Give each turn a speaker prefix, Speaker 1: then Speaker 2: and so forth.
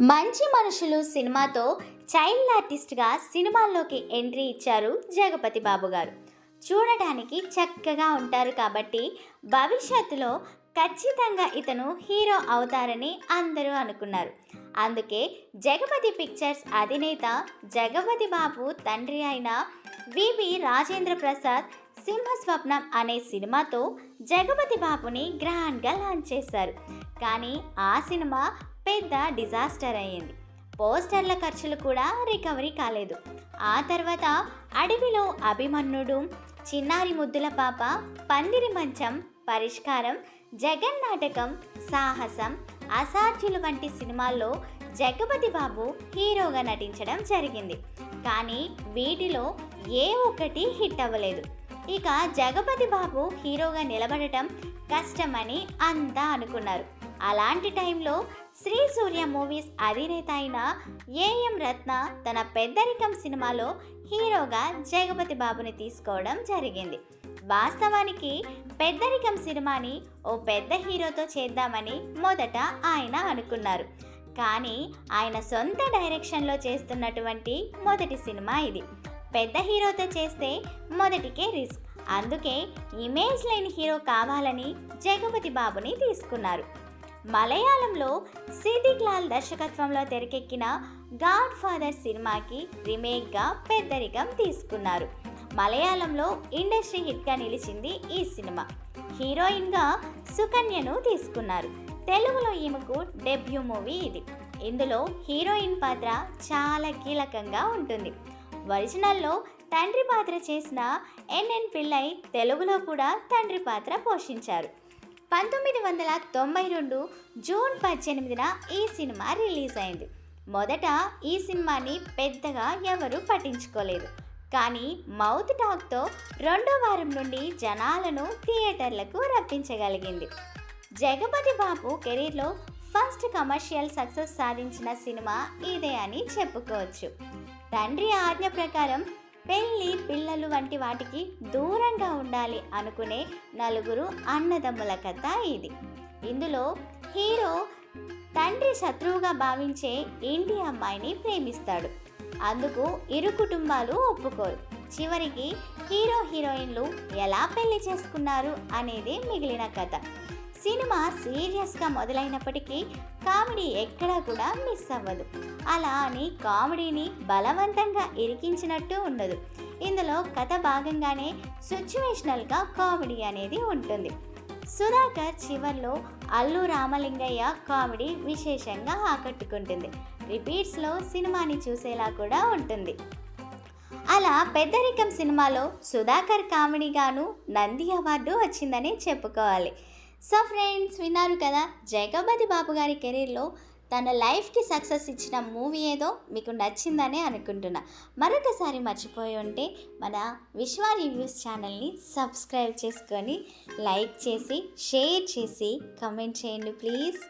Speaker 1: మంచి మనుషులు సినిమాతో చైల్డ్ ఆర్టిస్ట్గా సినిమాల్లోకి ఎంట్రీ ఇచ్చారు జగపతి బాబు గారు. చూడటానికి చక్కగా ఉంటారు కాబట్టి భవిష్యత్తులో ఖచ్చితంగా ఇతను హీరో అవుతారని అందరూ అనుకున్నారు. అందుకే జగపతి పిక్చర్స్ అధినేత జగపతి బాబు తండ్రి అయిన వివి రాజేంద్ర ప్రసాద్ సింహస్వప్నం అనే సినిమాతో జగపతి బాబుని గ్రాండ్గా లాంచ్ చేశారు. కానీ ఆ సినిమా పెద్ద డిజాస్టర్ అయ్యింది. పోస్టర్ల ఖర్చులు కూడా రికవరీ కాలేదు. ఆ తర్వాత అడవిలో అభిమన్యుడు చిన్నారి ముద్దుల పాప పందిరి మంచం పరిష్కారం జగన్ నాటకం సాహసం అసాధ్యులు వంటి సినిమాల్లో జగపతి బాబు హీరోగా నటించడం జరిగింది. కానీ వీటిలో ఏ ఒక్కటి హిట్ అవ్వలేదు. ఇక జగపతి బాబు హీరోగా నిలబడటం కష్టమని అంతా అనుకున్నారు. అలాంటి టైంలో శ్రీ సూర్య మూవీస్ అధినేత అయిన ఏఎం రత్న తన పెద్దరికం సినిమాలో హీరోగా జగపతి బాబుని తీసుకోవడం జరిగింది. వాస్తవానికి పెద్దరికం సినిమాని ఓ పెద్ద హీరోతో చేద్దామని మొదట ఆయన అనుకున్నారు. కానీ ఆయన సొంత డైరెక్షన్లో చేస్తున్నటువంటి మొదటి సినిమా ఇది. పెద్ద హీరోతో చేస్తే మొదటికే రిస్క్. అందుకే ఇమేజ్ లేని హీరో కావాలని జగపతి బాబుని తీసుకున్నారు. మలయాళంలో సిద్దిక్ లాల్ దర్శకత్వంలో తెరకెక్కిన గాడ్ ఫాదర్ సినిమాకి రీమేక్గా పెద్దరికం తీసుకున్నారు. మలయాళంలో ఇండస్ట్రీ హిట్గా నిలిచింది ఈ సినిమా. హీరోయిన్గా సుకన్యను తీసుకున్నారు. తెలుగులో ఈమెకు డెబ్యూ మూవీ ఇది. ఇందులో హీరోయిన్ పాత్ర చాలా కీలకంగా ఉంటుంది. ఒరిజినల్లో తండ్రి పాత్ర చేసిన ఎన్ఎన్ పిల్లై తెలుగులో కూడా తండ్రి పాత్ర పోషించారు. పంతొమ్మిది వందల తొంభై రెండు జూన్ పద్దెనిమిదిన ఈ సినిమా రిలీజ్ అయింది. మొదట ఈ సినిమాని పెద్దగా ఎవరూ పట్టించుకోలేదు. కానీ మౌత్ టాక్తో రెండో వారం నుండి జనాలను థియేటర్లకు రప్పించగలిగింది. జగపతి బాబు కెరీర్లో ఫస్ట్ కమర్షియల్ సక్సెస్ సాధించిన సినిమా ఇదే అని చెప్పుకోవచ్చు. తండ్రి ఆజ్ఞ ప్రకారం పెళ్ళి పిల్లలు వంటి వాటికి దూరంగా ఉండాలి అనుకునే నలుగురు అన్నదమ్ముల కథ ఇది. ఇందులో హీరో తండ్రి శత్రువుగా భావించే ఇంటి అమ్మాయిని ప్రేమిస్తాడు. అందుకు ఇరు కుటుంబాలు ఒప్పుకోరు. చివరికి హీరో హీరోయిన్లు ఎలా పెళ్ళి చేసుకున్నారు అనేది మిగిలిన కథ. సినిమా సీరియస్గా మొదలైనప్పటికీ కామెడీ ఎక్కడా కూడా మిస్ అవ్వదు. అలా అని కామెడీని బలవంతంగా ఇరికించినట్టు ఉండదు. ఇందులో కథ భాగంగానే సిచ్యువేషనల్గా కామెడీ అనేది ఉంటుంది. సుధాకర్ చివర్లో అల్లు రామలింగయ్య కామెడీ విశేషంగా ఆకట్టుకుంటుంది. రిపీట్స్లో సినిమాని చూసేలా కూడా ఉంటుంది. అలా పెద్దరికం సినిమాలో సుధాకర్ కామెడీగాను నంది అవార్డు వచ్చిందని చెప్పుకోవాలి. సో ఫ్రెండ్స్ విన్నారు కదా జగపతి బాబు గారి కెరీర్లో తన లైఫ్కి సక్సెస్ ఇచ్చిన మూవీ ఏదో మీకు నచ్చిందనే అనుకుంటున్నా. మరొకసారి మర్చిపోయి ఉంటే మన విశ్వ రివ్యూస్ ఛానల్ని సబ్స్క్రైబ్ చేసుకొని లైక్ చేసి షేర్ చేసి కమెంట్ చేయండి ప్లీజ్.